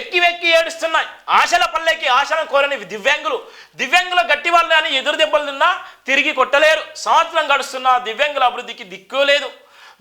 వెక్కి వెక్కి ఏడుస్తున్నాయి. ఆశల పల్లెకి ఆశలను కోరని దివ్యాంగులు. దివ్యాంగుల గట్టి వాళ్ళు అని ఎదురు దెబ్బలు తిన్నా తిరిగి కొట్టలేరు. సంవత్సరం గడుస్తున్న దివ్యాంగుల అభివృద్ధికి దిక్కు లేదు.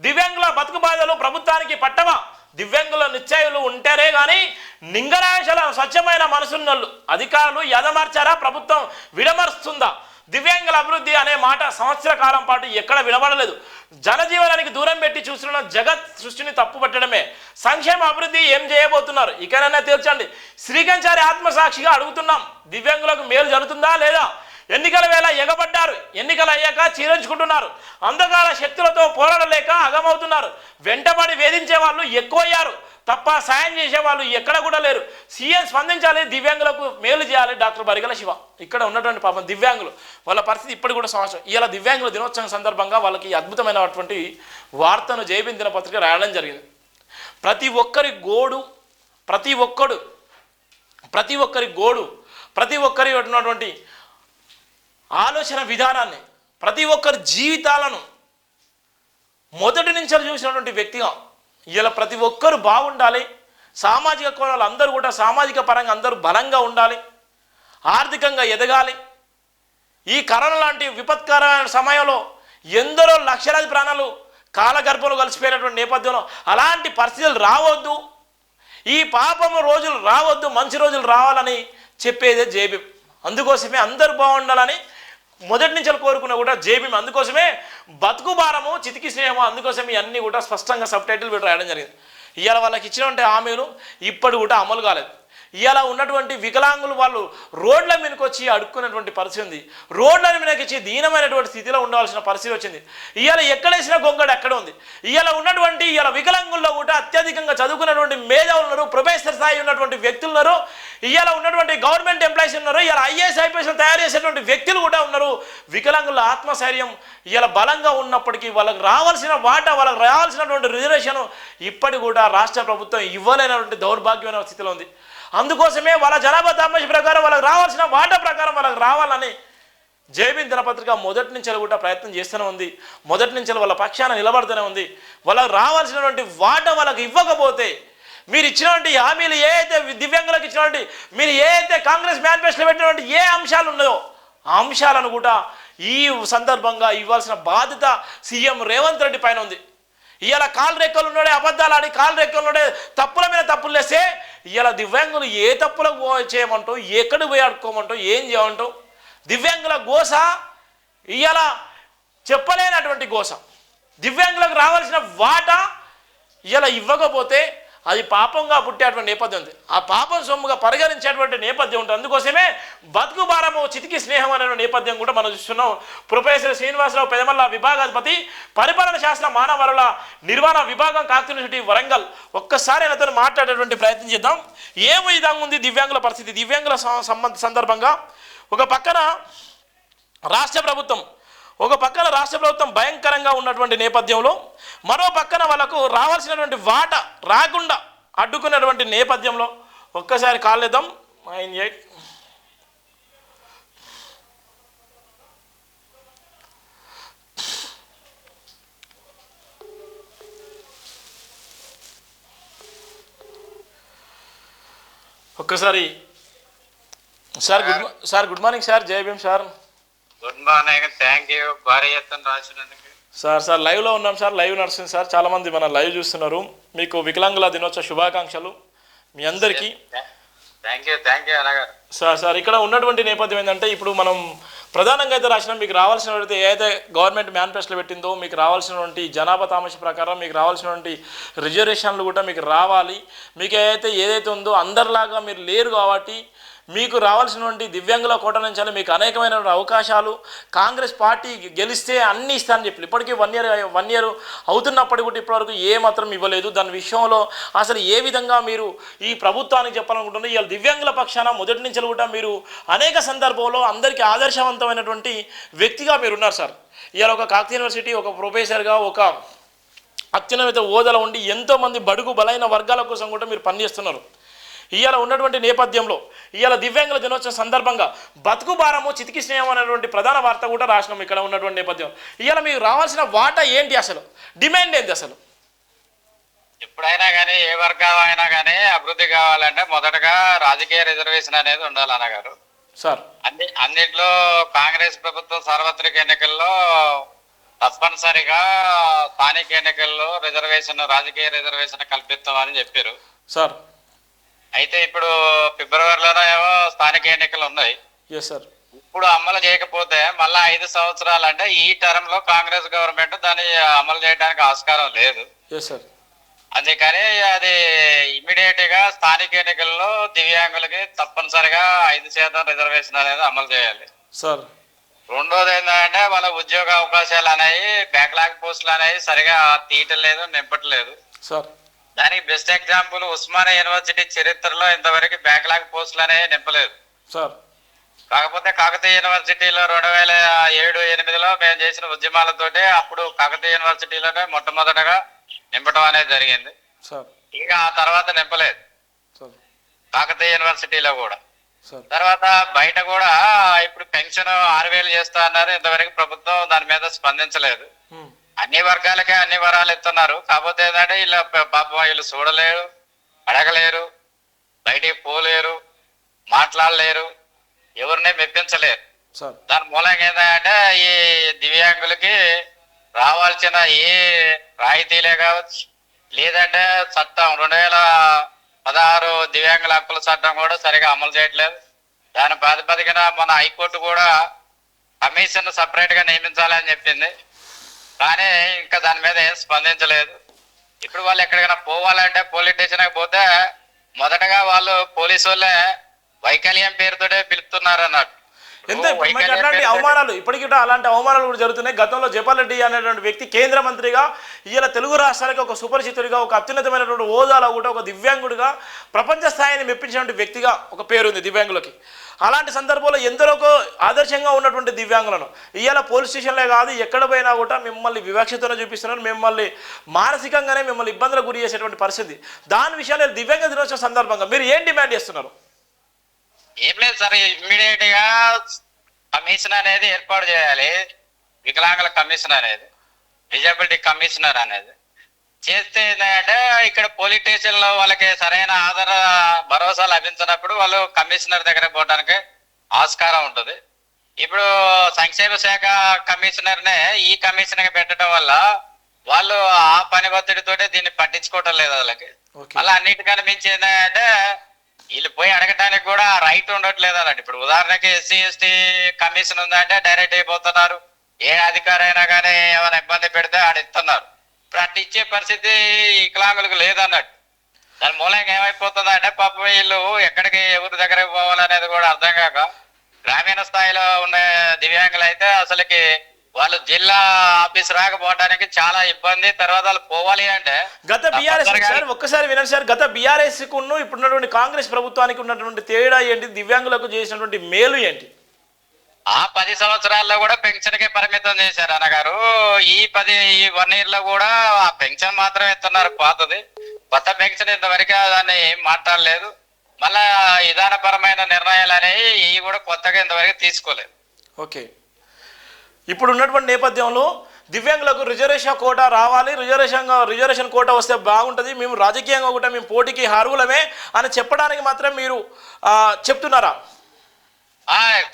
దివ్యాంగుల బతుకు బాధలు ప్రభుత్వానికి పట్టవా? దివ్యాంగుల నిశ్చయులు ఉంటారే కానీ నింగరాశల స్వచ్ఛమైన మనసున్నోళ్ళు. అధికారులు ఎదమార్చారా ప్రభుత్వం విడమరుస్తుందా? దివ్యాంగుల అభివృద్ధి అనే మాట సంవత్సర కాలం పాటు ఎక్కడ వినబడలేదు. జనజీవనానికి దూరం పెట్టి చూస్తున్న జగత్ సృష్టిని తప్పుపట్టడమే. సంక్షేమ అభివృద్ధి ఏం చేయబోతున్నారు? ఇకనైనా తీర్చండి. శ్రీకంచారి ఆత్మసాక్షిగా అడుగుతున్నాం. దివ్యాంగులకు మేలు జరుగుతుందా లేదా? ఎన్నికల వేళ ఎగబడ్డారు. ఎన్నికలు అయ్యాక చీరించుకుంటున్నారు అంధకార శక్తులతో పోరాడలేక అగమవుతున్నారు. వెంటబడి వేధించే వాళ్ళు ఎక్కువయ్యారు. తప్ప సాయం చేసే వాళ్ళు ఎక్కడ కూడా లేరు. సీఎం స్పందించాలి దివ్యాంగులకు మేలు చేయాలి డాక్టర్ బరిగల శివ. ఇక్కడ ఉన్నటువంటి పాపం దివ్యాంగులు. వాళ్ళ పరిస్థితి ఇప్పటికి కూడా సంవత్సరం ఇలా దివ్యాంగుల దినోత్సవం సందర్భంగా వాళ్ళకి అద్భుతమైనటువంటి వార్తను జయబిన్ దినపత్రిక రాయడం జరిగింది. ప్రతి ఒక్కరి గోడు ప్రతి ఒక్కడు ప్రతి ఒక్కరి గోడు ప్రతి ఒక్కరి ఉన్నటువంటి ఆలోచన విధానాన్ని ప్రతి ఒక్కరి జీవితాలను మొదటి నుంచి చూసినటువంటి వ్యక్తిగా ఇలా ప్రతి ఒక్కరు బాగుండాలి. సామాజిక కోణాలు అందరూ కూడా సామాజిక పరంగా అందరూ బలంగా ఉండాలి. ఆర్థికంగా ఎదగాలి. ఈ కరోనా లాంటి విపత్కర సమయంలో ఎందరో లక్షలాది ప్రాణాలు కాలగర్భంలో కలిసిపోయినటువంటి నేపథ్యంలో అలాంటి పరిస్థితులు రావద్దు. ఈ పాపము రోజులు రావద్దు. మంచి రోజులు రావాలని చెప్పేదే జేబీ. అందుకోసమే అందరూ బాగుండాలని మొదటి నుంచి కోరుకున్నా కూడా జేబీ అందుకోసమే బతుకు భారము చితికి స్నేహము అందుకోసమే అన్నీ కూడా స్పష్టంగా సబ్ టైటిల్ పెట్టి రాయడం జరిగింది. ఇవాళ వాళ్ళకి ఇచ్చినటువంటి హామీలు ఇప్పటి కూడా అమలు కాలేదు. ఇలా ఉన్నటువంటి వికలాంగులు వాళ్ళు రోడ్ల మీదకి వచ్చి అడుక్కున్నటువంటి పరిస్థితి ఉంది. రోడ్ల మీదకి వచ్చి దీనమైనటువంటి స్థితిలో ఉండవలసిన పరిస్థితి వచ్చింది. ఇవాళ ఎక్కడేసిన గొంగడు ఎక్కడ ఉంది. ఇవాళ ఉన్నటువంటి ఇవాళ వికలాంగుల్లో కూడా అత్యధికంగా చదువుకున్నటువంటి మేధావులు ఉన్నారు ప్రొఫెసర్ స్థాయి ఉన్నటువంటి వ్యక్తులు ఉన్నారు. ఇవాళ ఉన్నటువంటి గవర్నమెంట్ ఎంప్లాయీస్ ఉన్నారు. ఇలా ఐఏఎస్ ఐపీఎస్ తయారు చేసేటువంటి వ్యక్తులు కూడా ఉన్నారు. వికలాంగుల ఆత్మశైర్యం ఇలా బలంగా ఉన్నప్పటికీ వాళ్ళకి రావాల్సిన వాటా వాళ్ళకి రావాల్సినటువంటి రిజర్వేషన్ ఇప్పటి కూడా రాష్ట్ర ప్రభుత్వం ఇవ్వలేనటువంటి దౌర్భాగ్యమైన స్థితిలో ఉంది. అందుకోసమే వాళ్ళ జనాభా తామస ప్రకారం వాళ్ళకి రావాల్సిన వాటా ప్రకారం వాళ్ళకి రావాలని జేబీన్ దినపత్రిక మొదటి నుంచి కూడా ప్రయత్నం చేస్తూనే ఉంది. మొదటి నుంచి వాళ్ళ పక్షాన నిలబడుతూనే ఉంది. వాళ్ళకి రావాల్సినటువంటి వాటా వాళ్ళకి ఇవ్వకపోతే మీరు ఇచ్చినటువంటి హామీలు ఏ అయితే దివ్యాంగులకు ఇచ్చినటువంటి మీరు ఏ అయితే కాంగ్రెస్ మేనిఫెస్టోలో పెట్టినటువంటి ఏ అంశాలు ఉన్నాయో ఆ అంశాలను కూడా ఈ సందర్భంగా ఇవ్వాల్సిన బాధ్యత సీఎం రేవంత్ రెడ్డి పైన ఉంది. ఇవాళ కాలు ఉన్నాడే అబద్ధాలు ఆడి కాలు ఉన్నాడే తప్పుల మీద తప్పులు లేస్తే ఇవాళ దివ్యాంగులు ఏ తప్పులకు పో చేయమంటావు? ఎక్కడ పోయి ఆడుకోమంటావు? ఏం చేయమంటావు? దివ్యాంగుల గోస ఇవాళ చెప్పలేనటువంటి గోస. దివ్యాంగులకు రావాల్సిన వాటా ఇలా ఇవ్వకపోతే అది పాపంగా పుట్టేటువంటి నేపథ్యం ఉంది. ఆ పాపం సొమ్ముగా పరిగణించేటువంటి నేపథ్యం ఉంటుంది. అందుకోసమే బతుకు భారము చితికి స్నేహం అనే నేపథ్యం కూడా మనం చూస్తున్నాం. ప్రొఫెసర్ శ్రీనివాసరావు పెదమల్ల విభాగాధిపతి పరిపాలన శాస్త్ర మానవ నిర్వహణ విభాగం కాకతీయ వరంగల్. ఒక్కసారి అతను మాట్లాడేటువంటి ప్రయత్నం చేద్దాం. ఏ విధంగా ఉంది దివ్యాంగుల పరిస్థితి? దివ్యాంగుల సంబంధ సందర్భంగా ఒక పక్కన రాష్ట్ర ప్రభుత్వం ఒక పక్కన రాష్ట్ర ప్రభుత్వం భయంకరంగా ఉన్నటువంటి నేపథ్యంలో మరో పక్కన వాళ్ళకు రావాల్సినటువంటి వాట రాకుండా అడ్డుకున్నటువంటి నేపథ్యంలో ఒక్కసారి కాలేద్దాం నైన్ ఎయిట్ ఒక్కసారి sir good sir good morning sir Jai Bhim sir. Good morning thank you భారీ ఎత్తున రాసినందుకు. సార్ సార్ లైవ్లో ఉన్నాం సార్ లైవ్ నడుస్తుంది సార్. చాలామంది మన లైవ్ చూస్తున్నారు. మీకు వికలాంగుల దినోత్సవ శుభాకాంక్షలు మీ అందరికీ. Thank you thank you sir sir ఇక్కడ ఉన్నటువంటి నేపథ్యం ఏంటంటే ఇప్పుడు మనం ప్రధానంగా అయితే రాసిన మీకు రావాల్సినటువంటి ఏదైతే గవర్నమెంట్ మేనిఫెస్టోలో పెట్టిందో మీకు రావాల్సినటువంటి జనాభా తామస ప్రకారం మీకు రావాల్సినటువంటి రిజర్వేషన్లు కూడా మీకు రావాలి. మీకు ఏదైతే ఏదైతే ఉందో అందరిలాగా మీరు లేరు కాబట్టి మీకు రావాల్సినటువంటి దివ్యాంగుల కోట నుంచి మీకు అనేకమైనటువంటి అవకాశాలు కాంగ్రెస్ పార్టీ గెలిస్తే అన్ని ఇస్తానని చెప్పి ఇప్పటికీ వన్ ఇయర్ వన్ ఇయర్ అవుతున్నప్పటికీ కూడా ఇప్పటివరకు ఏ మాత్రం ఇవ్వలేదు. దాని విషయంలో అసలు ఏ విధంగా మీరు ఈ ప్రభుత్వానికి చెప్పాలనుకుంటున్నారు? ఇవాళ దివ్యాంగుల పక్షాన మొదటి నుంచి కూడా మీరు అనేక సందర్భంలో అందరికీ ఆదర్శవంతమైనటువంటి వ్యక్తిగా మీరు ఉన్నారు సార్. ఇవాళ ఒక కాకతీయ యూనివర్సిటీ ఒక ప్రొఫెసర్గా ఒక అత్యున్నత హోదాలో ఉండి ఎంతోమంది బడుగు బలైన వర్గాల కోసం కూడా మీరు పనిచేస్తున్నారు. ఇవాళ ఉన్నటువంటి నేపథ్యంలో ఇవాళ దివ్యాంగుల దినోత్సవం సందర్భంగా బతుకు భారము చితికి స్నేహం అనేటువంటి ప్రధాన వార్త కూడా రాసినాం ఇక్కడ ఉన్నటువంటి నేపథ్యం ఇవాళ మీకు రావాల్సిన వాటా ఏంటి అసలు? డిమాండ్ ఏంటి అసలు? ఎప్పుడైనా కానీ ఏ వర్గం అయినా కానీ అభివృద్ధి కావాలంటే మొదటగా రాజకీయ రిజర్వేషన్ అనేది ఉండాలి అన్నగారు. సార్. అన్ని అన్నిట్లో కాంగ్రెస్ ప్రభుత్వం సార్వత్రిక ఎన్నికల్లో తప్పనిసరిగా స్థానిక ఎన్నికల్లో రిజర్వేషన్ రాజకీయ రిజర్వేషన్ కల్పిస్తామని చెప్పారు. సార్. అయితే ఇప్పుడు ఫిబ్రవరిలోనే ఏమో స్థానిక ఎన్నికలు ఉన్నాయి. ఎస్ సార్ ఇప్పుడు అమలు చేయకపోతే మళ్ళా ఐదు సంవత్సరాలు అంటే ఈ టర్మ్లో కాంగ్రెస్ గవర్నమెంట్ దాన్ని అమలు చేయడానికి ఆస్కారం లేదు. అందుకని అది ఇమీడియట్గా స్థానిక ఎన్నికల్లో దివ్యాంగులకి తప్పనిసరిగా ఐదు శాతం రిజర్వేషన్ అనేది అమలు చేయాలి. సార్ రెండోది ఏంటంటే వాళ్ళ ఉద్యోగ అవకాశాలు అనేవి బ్యాక్లాగ్ పోస్టులు అనేవి సరిగా తీయటలేదు నింపట్లేదు సార్ దానికి బెస్ట్ ఎగ్జాంపుల్ ఉస్మానియా యూనివర్సిటీ చరిత్రలో ఇంతవరకు బ్యాక్లాగ్ పోస్టులు అనేవి నింపలేదు. సార్. కాకపోతే కాకతీయ యూనివర్సిటీలో రెండు వేల ఏడు ఎనిమిదిలో మేము చేసిన ఉద్యమాలతోటి అప్పుడు కాకతీయ యూనివర్సిటీలోనే మొట్టమొదటగా నింపడం అనేది జరిగింది. ఇక ఆ తర్వాత నింపలేదు. కాకతీయ యూనివర్సిటీలో కూడా. తర్వాత బయట కూడా ఇప్పుడు పెన్షన్ ఆరు వేలు చేస్తా అన్నారు. ఇంతవరకు ప్రభుత్వం దాని మీద స్పందించలేదు. అన్ని వర్గాలకే అన్ని వరాలు ఇస్తున్నారు. కాకపోతే ఏంటంటే వీళ్ళ ప- పాపం వీళ్ళు చూడలేరు అడగలేరు బయటికి పోలేరు మాట్లాడలేరు ఎవరిని మెప్పించలేరు. దాని మూలంగా ఏంటంటే ఈ దివ్యాంగులకి రావాల్సిన ఏ రాయితీలే కావచ్చు లేదంటే చట్టం రెండు వేల పదహారు దివ్యాంగుల హక్కుల చట్టం కూడా సరిగా అమలు చేయట్లేదు. దాని ప్రాతిపదికన మన హైకోర్టు కూడా కమిషన్ సపరేట్గా నియమించాలని చెప్పింది. కానీ ఇంకా దాని మీద ఏం స్పందించలేదు. ఇప్పుడు వాళ్ళు ఎక్కడికైనా పోవాలంటే పోలీస్ స్టేషన్కి పోతే మొదటగా వాళ్ళు పోలీసు వాళ్ళే వైకల్యం పేరుతోటే పిలుపుతున్నారు అన్నట్టు ఎంత అట్లాంటి అవమానాలు ఇప్పటికీ అలాంటి అవమానాలు కూడా జరుగుతున్నాయి. గతంలో జపాల్ రెడ్డి అనేటువంటి వ్యక్తి కేంద్ర మంత్రిగా ఇవాళ తెలుగు రాష్ట్రాలకు ఒక సుపరిచితుడిగా ఒక అత్యున్నతమైనటువంటి హోదాలో కూడా ఒక దివ్యాంగుడిగా ప్రపంచ స్థాయిని మెప్పించినటువంటి వ్యక్తిగా ఒక పేరుంది దివ్యాంగులకి. అలాంటి సందర్భంలో ఎందరోకో ఆదర్శంగా ఉన్నటువంటి దివ్యాంగులను ఇవాళ పోలీస్ స్టేషన్లే కాదు ఎక్కడ పోయినా కూడా మిమ్మల్ని వివక్షతను చూపిస్తున్నారు మిమ్మల్ని మానసికంగానే మిమ్మల్ని ఇబ్బందులకు గురి చేసేటువంటి పరిస్థితి. దాని విషయాలు దివ్యాంగ దినోత్సవం సందర్భంగా మీరు ఏం డిమాండ్ చేస్తున్నారు? ఏం లేదు సార్ ఇమ్మీడియట్గా కమిషన్ అనేది ఏర్పాటు చేయాలి. వికలాంగుల కమిషన్ అనేది డిజబిలిటీ కమిషనర్ అనేది. చేస్తే ఏంటంటే ఇక్కడ పోలీస్ స్టేషన్లో వాళ్ళకి సరైన ఆధార భరోసా లభించినప్పుడు వాళ్ళు కమిషనర్ దగ్గర పోవడానికి ఆస్కారం ఉంటుంది. ఇప్పుడు సంక్షేమ శాఖ కమిషనర్ నే ఈ కమిషనర్ పెట్టడం వల్ల వాళ్ళు ఆ పని ఒత్తిడితోటే దీన్ని పట్టించుకోవటం లేదు వాళ్ళకి. అలా అన్నిటికన్నా మించి ఏంటంటే వీళ్ళు పోయి అడగటానికి కూడా రైట్ ఉండట్లేదు అన్నట్టు ఇప్పుడు ఉదాహరణకి ఎస్సీ ఎస్టీ కమిషన్ ఉందంటే డైరెక్ట్ అయిపోతున్నారు. ఏ అధికారి అయినా కానీ ఏమైనా ఇబ్బంది పెడితే ఆడ ఇస్తున్నారు ఇప్పుడు అట్లా ఇచ్చే పరిస్థితి వికలాంగులకు లేదన్నట్టు. దాని మూలంగా ఏమైపోతుంది అంటే పాపం వీళ్ళు ఎక్కడికి ఎవరి దగ్గరికి పోవాలనేది కూడా అర్థం కాక గ్రామీణ స్థాయిలో ఉన్న దివ్యాంగులు అయితే అసలుకి వాళ్ళు జిల్లా ఆఫీస్ రాకపోవడానికి చాలా ఇబ్బంది. తర్వాత వాళ్ళు పోవాలి అంటే గత బీఆర్ఎస్ సార్ ఒక్కసారి వినండి సార్ గత బీఆర్ఎస్ కును ఇప్పుడున్నటువంటి కాంగ్రెస్ ప్రభుత్వానికి ఉన్నటువంటి తేడా ఏంటి? దివ్యాంగులకు చేసినటువంటి మేలు ఏంటి? ఆ పది సంవత్సరాల్లో కూడా పెన్షన్కి పరిమితం చేశారు అన్నగారు. ఈ పది ఈ వన్ ఇయర్లో కూడా ఆ పెన్షన్ మాత్రం ఇస్తున్నారు పాతది. కొత్త పెన్షన్ ఇంతవరకు దాన్ని ఏం మాట్లాడలేదు. మళ్ళా విధానపరమైన నిర్ణయాలు అనేవి ఇవి కూడా కొత్తగా ఇంతవరకు తీసుకోలేదు. ఓకే. ఇప్పుడు ఉన్నటువంటి నేపథ్యంలో దివ్యాంగులకు రిజర్వేషన్ కోటా రావాలి. రిజర్వేషన్ రిజర్వేషన్ కోట వస్తే బాగుంటుంది. మేము రాజకీయంగా కూడా మేము పోటీకి అర్హులమే అని చెప్పడానికి మాత్రం మీరు చెప్తున్నారా?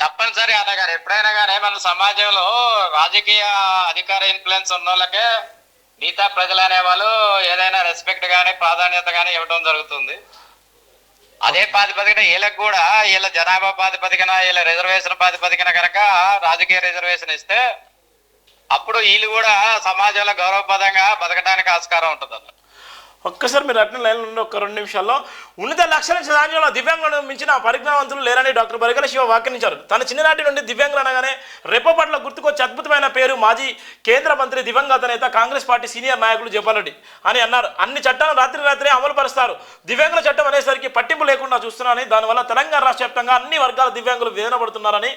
తప్పనిసరి అన్నగారు ఎప్పుడైనా కానీ మన సమాజంలో రాజకీయ అధికార ఇన్ఫ్లుయెన్స్ ఉన్న వాళ్ళకే మిగతా ప్రజలు అనేవాళ్ళు ఏదైనా రెస్పెక్ట్ గానీ ప్రాధాన్యత గానీ ఇవ్వడం జరుగుతుంది. అదే ప్రాతిపదికన వీళ్ళకి కూడా వీళ్ళ జనాభా ప్రాతిపదికన వీళ్ళ రిజర్వేషన్ ప్రాతిపదికన కనుక రాజకీయ రిజర్వేషన్ ఇస్తే అప్పుడు వీళ్ళు కూడా సమాజంలో గౌరవప్రదంగా బతకడానికి ఆస్కారం ఉంటుంది. ఒక్కసారి మీరు అట్నే లైన్లో ఉండి ఒక రెండు నిమిషాల్లో ఉన్నత లక్షల సమాజంలో దివ్యాంగులను మించిన పరిజ్ఞానవంతులు లేరని డాక్టర్ బరిగల శివ వ్యాఖ్యానించారు. తన చిన్ననాటి నుండి దివ్యాంగులు అనగానే రెప్ప పట్ల గుర్తుకొచ్చి అద్భుతమైన పేరు మాజీ కేంద్ర మంత్రి దివంగత నేత కాంగ్రెస్ పార్టీ సీనియర్ నాయకులు జపాలరెడ్డి అని అన్నారు. అన్ని చట్టాలను రాత్రి రాత్రి అమలు పరుస్తారు దివ్యాంగుల చట్టం అనేసరికి పట్టింపు లేకుండా చూస్తున్నారని దానివల్ల తెలంగాణ రాష్ట్ర వ్యాప్తంగా అన్ని వర్గాల దివ్యాంగులు వేదన పడుతున్నారని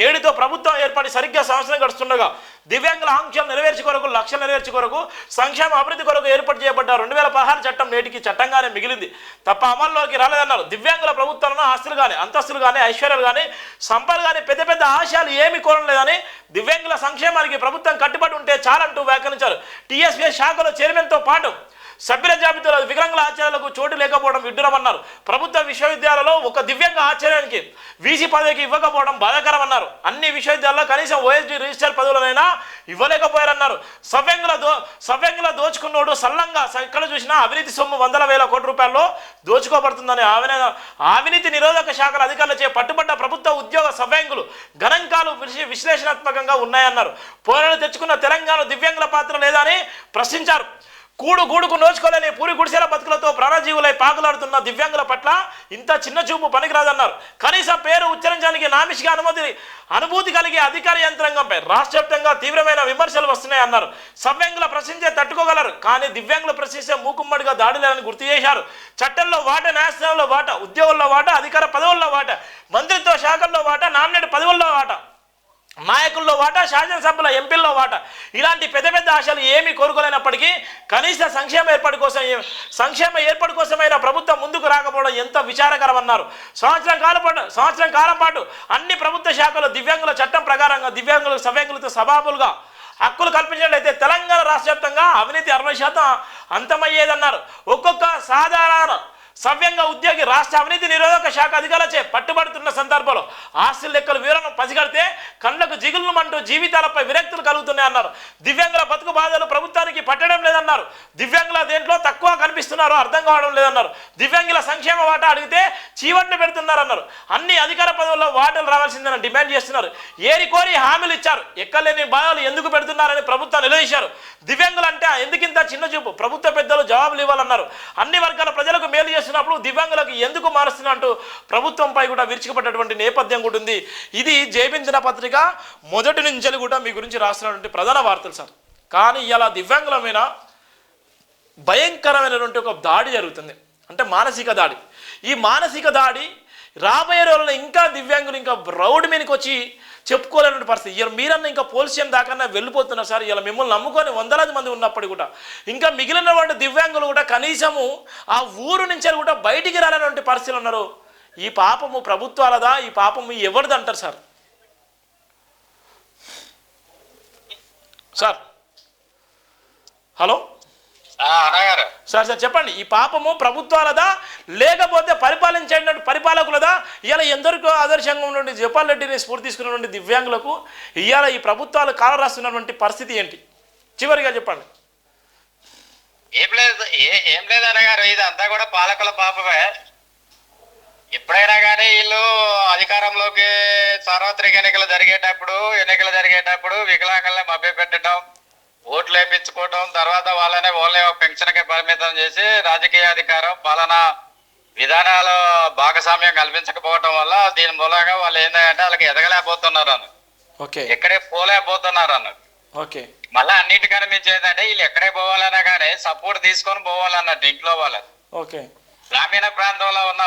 నేటితో ప్రభుత్వం ఏర్పడి సరిగ్గా సంవత్సరం గడుస్తుండగా దివ్యాంగుల ఆంక్షలు నెరవేర్చే కొరకు లక్ష్యం నెరవేర్చే కొరకు సంక్షేమ అభివృద్ధి కొరకు ఏర్పాటు చేయబడ్డ రెండు వేల పదహారు చట్టం నేటికి చట్టంగానే మిగిలింది. తప్ప అమల్లోకి రాలేదన్నారు. దివ్యాంగుల ప్రభుత్వాలను ఆస్తులు కానీ అంతస్తులు కానీ ఐశ్వర్యాలు కానీ సంపద కానీ పెద్ద పెద్ద ఆశయాలు ఏమి కోరలేదని దివ్యాంగుల సంక్షేమానికి ప్రభుత్వం కట్టుబడి ఉంటే చాలంటూ వ్యాఖ్యానించారు. టీఎస్పీ శాఖలో చైర్మన్తో పాటు సభ్యుల జాబితాలో వికలాంగుల ఆచార్యులకు చోటు లేకపోవడం విడ్డూరమన్నారు. ప్రభుత్వ విశ్వవిద్యాలయంలో ఒక దివ్యాంగ ఆచార్యానికి వీసీ పదవికి ఇవ్వకపోవడం బాధాకరమన్నారు. అన్ని విశ్వవిద్యాలయాల్లో కనీసం ఓఎస్డీ రిజిస్టర్ పదవులనైనా ఇవ్వలేకపోయారన్నారు. సవ్యంగుల దో సవ్యంగుల దోచుకున్నోడు సల్లంగా ఎక్కడ చూసినా అవినీతి సొమ్ము వందల వేల కోట్ల రూపాయల్లో దోచుకోబడుతుందని ఆవిన అవినీతి నిరోధక శాఖల అధికారులచే పట్టుబడ్డ ప్రభుత్వ ఉద్యోగ సవ్యంగులు గణాంకాలు విశ్లేషణాత్మకంగా ఉన్నాయన్నారు. పోరాలు తెచ్చుకున్న తెలంగాణ దివ్యాంగుల పాత్ర లేదని ప్రశ్నించారు. కూడు గూడుకు నోచుకోలేని పూరి గుడిసెల బతుకులతో ప్రాణజీవులై పాకులాడుతున్న దివ్యాంగుల పట్ల ఇంత చిన్న చూపు పనికిరాదన్నారు. కనీసం పేరు ఉచ్చరించడానికి నామిషిగా అనుమతి అనుభూతి కలిగే అధికార యంత్రాంగంపై రాష్ట్ర వ్యాప్తంగా తీవ్రమైన విమర్శలు వస్తున్నాయన్నారు. సవ్యంగుల ప్రశ్నించే తట్టుకోగలరు కానీ దివ్యాంగులు ప్రశ్నించే మూకుమ్మడిగా దాడులేదని గుర్తు చేశారు. చట్టంలో వాట న్యాయస్థానంలో వాట ఉద్యోగుల్లో వాట అధికార పదవుల్లో వాట మంత్రిత్వ శాఖల్లో వాట నామినేట్ పదవుల్లో వాట నాయకుల్లో వాటా శాసనసభల ఎంపీల్లో వాటా. ఇలాంటి పెద్ద పెద్ద ఆశలు ఏమీ కోరుకోలేనప్పటికీ కనీస సంక్షేమ ఏర్పాటు కోసం సంక్షేమ ఏర్పాటు కోసమైనా ప్రభుత్వం ముందుకు రాకపోవడం ఎంత విచారకరమన్నారు. సంవత్సరం కాలం పాటు సంవత్సరం కాలం పాటు అన్ని ప్రభుత్వ శాఖలు దివ్యాంగుల చట్టం ప్రకారంగా దివ్యాంగులకు సవ్యాంగులతో సభాపులుగా హక్కులు కల్పించినట్లయితే తెలంగాణ రాష్ట్ర వ్యాప్తంగా అవినీతి అరవై శాతం అంతమయ్యేదన్నారు. ఒక్కొక్క సాధారణ సవ్యంగా ఉద్యోగి రాష్ట్ర అవినీతి నిరోధక శాఖ అధికారులచే పట్టుబడుతున్న సందర్భంలో ఆస్తుల లెక్కలు వివరణ పసిగడితే కళ్ళకు జిగులుమంటూ జీవితాలపై విరక్తులు కలుగుతున్నాయన్నారు. దివ్యాంగుల బతుకు బాధలు ప్రభుత్వానికి పట్టడం లేదన్నారు. దివ్యాంగుల దేంట్లో తక్కువ కనిపిస్తున్నారో అర్థం కావడం లేదన్నారు. దివ్యాంగుల సంక్షేమ వాటా అడిగితే చీవట్లు పెడుతున్నారన్నారు. అన్ని అధికార పదవుల్లో వాటలు రావాల్సిందని డిమాండ్ చేస్తున్నారు. ఏరి కోరి హామీలు ఇచ్చారు. ఎక్కలేని బాధలు ఎందుకు పెడుతున్నారని ప్రభుత్వం నిలదీశారు. దివ్యాంగులు అంటే ఎందుకింత చిన్న చూపు? ప్రభుత్వ పెద్దలు జవాబులు ఇవ్వాలన్నారు. అన్ని వర్గాల ప్రజలకు మేలు చేసినప్పుడు దివ్యాంగులకు ఎందుకు మారుస్తున్నట్టు ప్రభుత్వంపై కూడా విరుచుకుపడ్డటువంటి నేపథ్యం కూడా ఉంది. ఇది జయపించిన పత్రిక మొదటి నుంచి కూడా మీ గురించి రాస్తున్నటువంటి ప్రధాన వార్తలు సార్. కానీ ఇలా దివ్యాంగుల మీద భయంకరమైనటువంటి ఒక దాడి జరుగుతుంది. అంటే మానసిక దాడి. ఈ మానసిక దాడి రాబోయే రోజుల్లో ఇంకా దివ్యాంగులు ఇంకా రౌడ్ మీదకి వచ్చి చెప్పుకోలేనటువంటి పరిస్థితి. ఇలా మీరన్నా ఇంకా పోలీస్ దాకన్నా దాకా వెళ్ళిపోతున్నారు సార్. ఇలా మిమ్మల్ని నమ్ముకొని వందలాది మంది ఉన్నప్పటికీ కూడా ఇంకా మిగిలినటువంటి దివ్యాంగులు కూడా కనీసము ఆ ఊరు నుంచి కూడా బయటికి రాలేనటువంటి పరిస్థితులు ఉన్నారు. ఈ పాపము ప్రభుత్వాలదా? ఈ పాపము ఎవరిది అంటారు sir? Sir. Hello? Sir sir చెప్పండి. ఈ పాపము ప్రభుత్వాలదా? లేకపోతే పరిపాలించే పరిపాలకులదా? ఇవాళ ఎందరికో ఆదర్శంగా ఉన్నటువంటి జపాల్ రెడ్డిని స్ఫూర్తి తీసుకున్నటువంటి దివ్యాంగులకు ఇవాళ ఈ ప్రభుత్వాలు కాల రాస్తున్నటువంటి పరిస్థితి ఏంటి? చివరిగా చెప్పండి. ఏం లేదు ఏ- ఏం లేదు అన్నగారు. ఇది అంతా కూడా పాలకుల పాపమే. ఎప్పుడైనా కానీ వీళ్ళు అధికారంలోకి సార్వత్రిక ఎన్నికలు జరిగేటప్పుడు ఎన్నికలు జరిగేటప్పుడు వికలాంగుల్ని మభ్యపెట్టడం ఓట్లు వేయించుకోవడం తర్వాత వాళ్ళనే ఓన్లీ పెన్షన్కి పరిమితం చేసి రాజకీయ అధికారం పాలన విధానాల భాగస్వామ్యం కల్పించకపోవడం వల్ల దీని మూలంగా వాళ్ళు ఏంటంటే వాళ్ళకి ఎదగలేకపోతున్నారు అన్న ఓకే. ఎక్కడే పోలేకపోతున్నారు అన్న ఓకే. మళ్ళీ అన్నిటికన్నా మించి ఏంటంటే వీళ్ళు ఎక్కడే పోవాలన్నా కానీ సపోర్ట్ తీసుకొని పోవాలన్నట్టు ఇంట్లో వాళ్ళ ఓకే. గ్రామీణ ప్రాంతంలో ఉన్న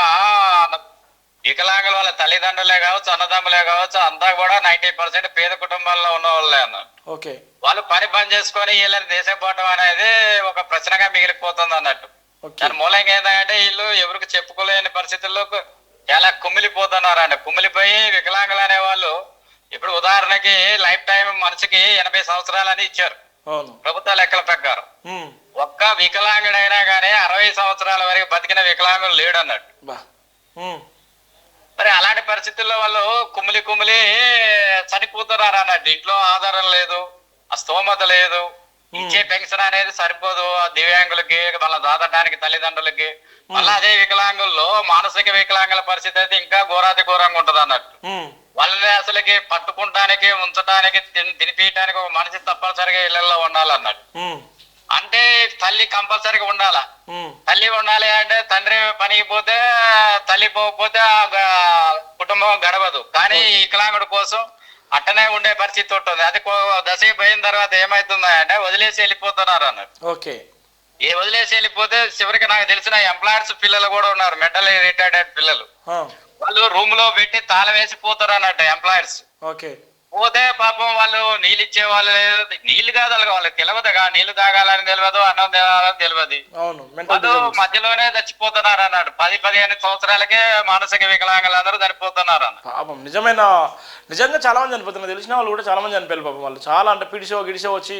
వికలాంగుల వాళ్ళ తల్లిదండ్రులే కావచ్చు అన్నదమ్ములే కావచ్చు అంతా కూడా నైన్టీ పర్సెంట్ పేద కుటుంబాల్లో ఉన్న వాళ్ళే అన్న. ఓకే. వాళ్ళు పని పని చేసుకొని వీళ్ళని దేశం పోవటం అనేది ఒక ప్రశ్నగా మిగిలిపోతుంది అన్నట్టు. దాని మూలంగా ఏంటంటే వీళ్ళు ఎవరికి చెప్పుకోలేని పరిస్థితుల్లో చాలా కుమిలిపోతున్నారండి కుమిలిపోయి వికలాంగులు అనే వాళ్ళు ఇప్పుడు ఉదాహరణకి లైఫ్ టైం మనిషికి ఎనభై సంవత్సరాలని ఇచ్చారు. అవును. ప్రభుత్వ లెక్కల ప్రకారం. ఒక్క వికలాంగుడైనా కానీ అరవై సంవత్సరాల వరకు బతికిన వికలాంగులు లేడు అన్నట్టు మరి అలాంటి పరిస్థితుల్లో వాళ్ళు కుమిలి కుమిలి చనిపోతున్నారు అన్నట్టు. ఇంట్లో ఆధారం లేదు ఆ స్తోమత లేదు. ఇచ్చే పెన్షన్ అనేది సరిపోదు ఆ దివ్యాంగులకి వాళ్ళ దాదటానికి తల్లిదండ్రులకి. మళ్ళీ అదే వికలాంగుల్లో మానసిక వికలాంగుల పరిస్థితి అయితే ఇంకా ఘోరాతి ఘోరంగా ఉంటది అన్నట్టు. వాళ్ళని అసలుకి పట్టుకుంటానికి ఉంచడానికి తిని తినిపించడానికి ఒక మనిషి తప్పనిసరిగా ఇళ్ళలో ఉండాలన్నట్టు. అంటే తల్లి కంపల్సరీగా ఉండాలా? తల్లి ఉండాలి అంటే తండ్రి పనికి పోతే తల్లి పోకపోతే కుటుంబం గడవదు. కానీ ఈ వికలాంగుడి కోసం అట్టనే ఉండే పరిస్థితి ఉంటుంది. అది కో- దశ పోయిన తర్వాత ఏమైతుంది అంటే వదిలేసి వెళ్ళిపోతున్నారు అన్నట్టు ఓకే. ఏ వదిలేసి వెళ్ళిపోతే చివరికి నాకు తెలిసిన ఎంప్లాయర్స్ పిల్లలు కూడా ఉన్నారు మెంటల్ రిటైర్డ్ పిల్లలు. వాళ్ళు రూమ్లో పెట్టి తాళం వేసి పోతారు అన్నట్టు ఎంప్లాయర్స్. ఓకే. పోతే పాపం వాళ్ళు నీళ్ళు ఇచ్చే వాళ్ళు నీళ్ళు కాదు వాళ్ళకి తెలియదుగా నీళ్ళు తాగాలని తెలియదు అన్నం తినాలని తెలియదు వాళ్ళు మధ్యలోనే చచ్చిపోతున్నారు అన్నాడు. పది పదిహేను సంవత్సరాలకే మానసిక వికలాంగులు అందరూ చనిపోతున్నారు పాపం నిజమైన నిజంగా చాలా మంది చనిపోతున్నారు. తెలిసిన వాళ్ళు కూడా చాలా మంది చనిపోయారు పాపం వాళ్ళు. చాలా అంటే పిడిసో గిడిసో వచ్చి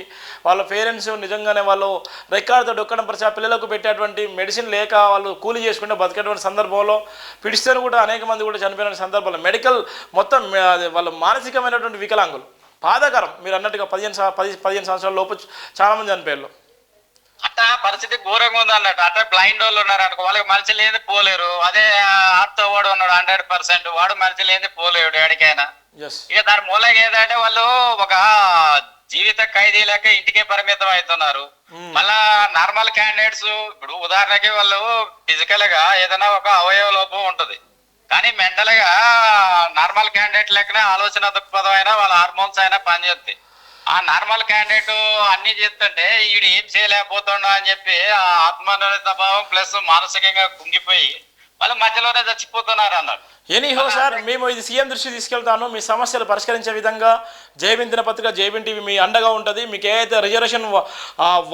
వాళ్ళ పేరెంట్స్ నిజంగానే వాళ్ళు రెక్కాడితో డొక్కడం పరిచి ఆ పిల్లలకు పెట్టేటువంటి మెడిసిన్ లేక వాళ్ళు కూలి చేసుకుంటే బతికేటువంటి సందర్భంలో పిడిస్తేనే కూడా అనేక మంది కూడా చనిపోయిన సందర్భాలు మెడికల్ మొత్తం అది వాళ్ళ మానసికమైనటువంటి వికలాంగులు. బాధాకరం. మీరు అన్నట్టుగా పదిహేను పది పదిహేను సంవత్సరాల లోపు చాలా మంది చనిపోయారు అట్లా పరిస్థితి ఘోరంగా ఉంది అన్నట్టు అట్లా బ్లైండ్ వాళ్ళు ఉన్నారు అనుకో వాళ్ళకి మనిషి లేని పోలేరు. అదే ఆర్తో వాడు ఉన్నాడు హండ్రెడ్ పర్సెంట్ వాడు మనిషి లేని పోలేడు ఎక్కడికైనా. ఎస్ ఇక దాని మూలంగా ఏంటంటే వాళ్ళు ఒక జీవిత ఖైదీ లెక్క ఇంటికే పరిమితం అవుతున్నారు. మళ్ళా నార్మల్ క్యాండిడేట్స్ ఇప్పుడు ఉదాహరణకి వాళ్ళు ఫిజికల్గా ఏదైనా ఒక అవయవ లోపం ఉంటది. కానీ మెంటల్గా నార్మల్ క్యాండిడేట్ లెక్కనే ఆలోచన దృక్పథం అయినా వాళ్ళ హార్మోన్స్ అయినా పనిచేస్తాయి. ఆ నార్మల్ క్యాండిడేట్ అన్ని చేస్తుంటే వీడు ఏం చేయలేకపోతుండో అని చెప్పి ఆ ఆత్మనిర్భర భావం ప్లస్ మానసికంగా కుంగిపోయి వాళ్ళు మధ్యలోనే చచ్చిపోతున్నారు అన్నారు ఎనీహో సార్ మేము ఇది సీఎం దృష్టి తీసుకెళ్తాను. మీ సమస్యలు పరిష్కరించే విధంగా జైబిన్ దినపత్రిక జైబిన్ టీవీ మీ అండగా ఉంటుంది. మీకు ఏదైతే రిజర్వేషన్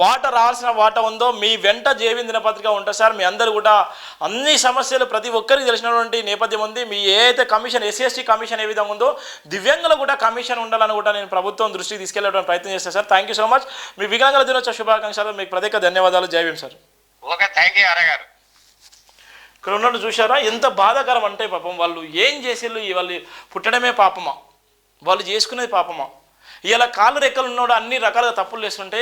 వాటా రావాల్సిన వాటా ఉందో మీ వెంట జైబిన్ దినపత్రిక ఉంటుంది సార్ మీ అందరూ కూడా అన్ని సమస్యలు ప్రతి ఒక్కరికి తెలిసినటువంటి నేపథ్యం ఉంది. మీ ఏదైతే కమిషన్ ఎస్సీ కమిషన్ ఏ విధంగా ఉందో దివ్యాంగులకు కూడా కమిషన్ ఉండాలని కూడా నేను ప్రభుత్వం దృష్టికి తీసుకెళ్ళడానికి ప్రయత్నం చేస్తాను sir thank you so much మీ వికలాంగుల దినోత్సవ శుభాకాంక్షలు. మీకు ప్రత్యేక ధన్యవాదాలు. Jai Bhim sir okay thank you అరగారు. ఇక్కడ ఉన్నట్టు చూసారా ఎంత బాధాకరం అంటే పాపం వాళ్ళు ఏం చేసేళ్ళు? వాళ్ళు పుట్టడమే పాపమా? వాళ్ళు చేసుకునేది పాపమా? ఇవాళ కాళ్ళు రెక్కలు ఉన్నవాడు అన్ని రకాలుగా తప్పులు చేస్తుంటే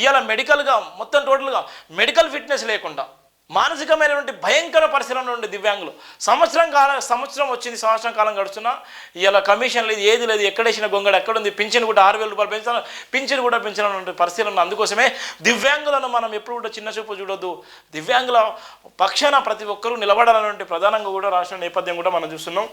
ఇవాళ మెడికల్గా మొత్తం టోటల్గా మెడికల్ ఫిట్నెస్ లేకుండా మానసికమైనటువంటి భయంకర పరిస్థితిలో ఉండే దివ్యాంగులు. సంవత్సరం కాలం సంవత్సరం వచ్చింది సంవత్సరం కాలం గడుస్తున్నా ఇలా కమిషన్ లేదు ఏది లేదు ఎక్కడేసిన గొంగడ ఎక్కడుంది పింఛన్ కూడా ఆరు వేల రూపాయలు పెంచాలి పింఛన్ కూడా పెంచాలన్నటువంటి పరిస్థితులు అందుకోసమే దివ్యాంగులను మనం ఎప్పుడు కూడా చిన్న చూపు చూడొద్దు. దివ్యాంగుల పక్షాన ప్రతి ఒక్కరూ నిలబడాలన్నటువంటి ప్రధానంగా కూడా రాష్ట్ర నేపథ్యం కూడా మనం చూస్తున్నాం.